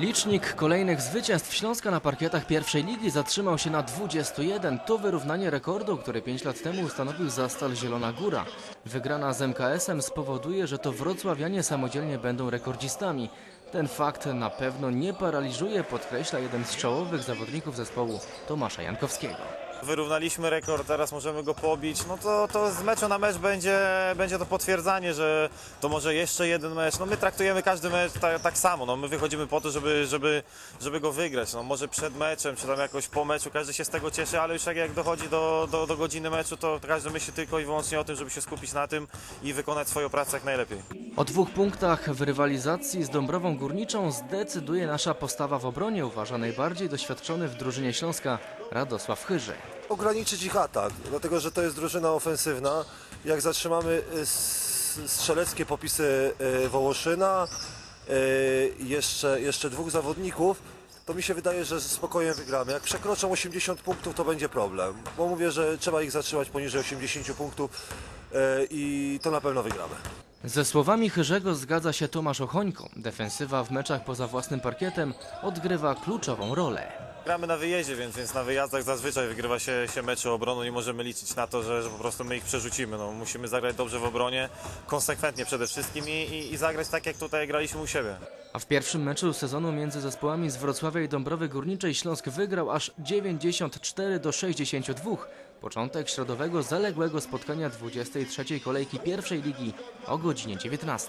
Licznik kolejnych zwycięstw Śląska na parkietach pierwszej ligi zatrzymał się na 21. To wyrównanie rekordu, który 5 lat temu ustanowił Zastal Zielona Góra. Wygrana z MKS-em spowoduje, że to wrocławianie samodzielnie będą rekordzistami. Ten fakt na pewno nie paraliżuje, podkreśla jeden z czołowych zawodników zespołu Tomasza Jankowskiego. Wyrównaliśmy rekord, teraz możemy go pobić. No to, to z meczu na mecz będzie, będzie to potwierdzanie, że to może jeszcze jeden mecz. No my traktujemy każdy mecz tak, samo. No my wychodzimy po to, żeby, żeby, żeby go wygrać. No może przed meczem, czy tam jakoś po meczu, każdy się z tego cieszy, ale już jak, jak dochodzi do, do, do godziny meczu, to każdy myśli tylko i wyłącznie o tym, żeby się skupić na tym i wykonać swoją pracę jak najlepiej. O dwóch punktach w rywalizacji z Dąbrową Górniczą zdecyduje nasza postawa w obronie, uważa najbardziej doświadczony w drużynie Śląska Radosław Chyży. ograniczyć ich atak, dlatego że to jest drużyna ofensywna. Jak zatrzymamy y, strzeleckie popisy y, Wołoszyna, y, jeszcze, jeszcze dwóch zawodników, to mi się wydaje, że z spokojem wygramy. Jak przekroczą 80 punktów, to będzie problem, bo mówię, że trzeba ich zatrzymać poniżej 80 punktów i to na pewno wygramy. Ze słowami Chyrzego zgadza się Tomasz Ochońko. Defensywa w meczach poza własnym parkietem odgrywa kluczową rolę. Gramy na wyjeździe, więc, więc na wyjazdach zazwyczaj wygrywa się, się mecze obronu. Nie możemy liczyć na to, że, że po prostu my ich przerzucimy. No, musimy zagrać dobrze w obronie, konsekwentnie przede wszystkim i, i, i zagrać tak, jak tutaj graliśmy u siebie. A w pierwszym meczu sezonu między zespołami z Wrocławia i Dąbrowy Górniczej Śląsk wygrał aż 94 do 62. Początek środowego zaległego spotkania 23 kolejki pierwszej ligi o godzinie 19.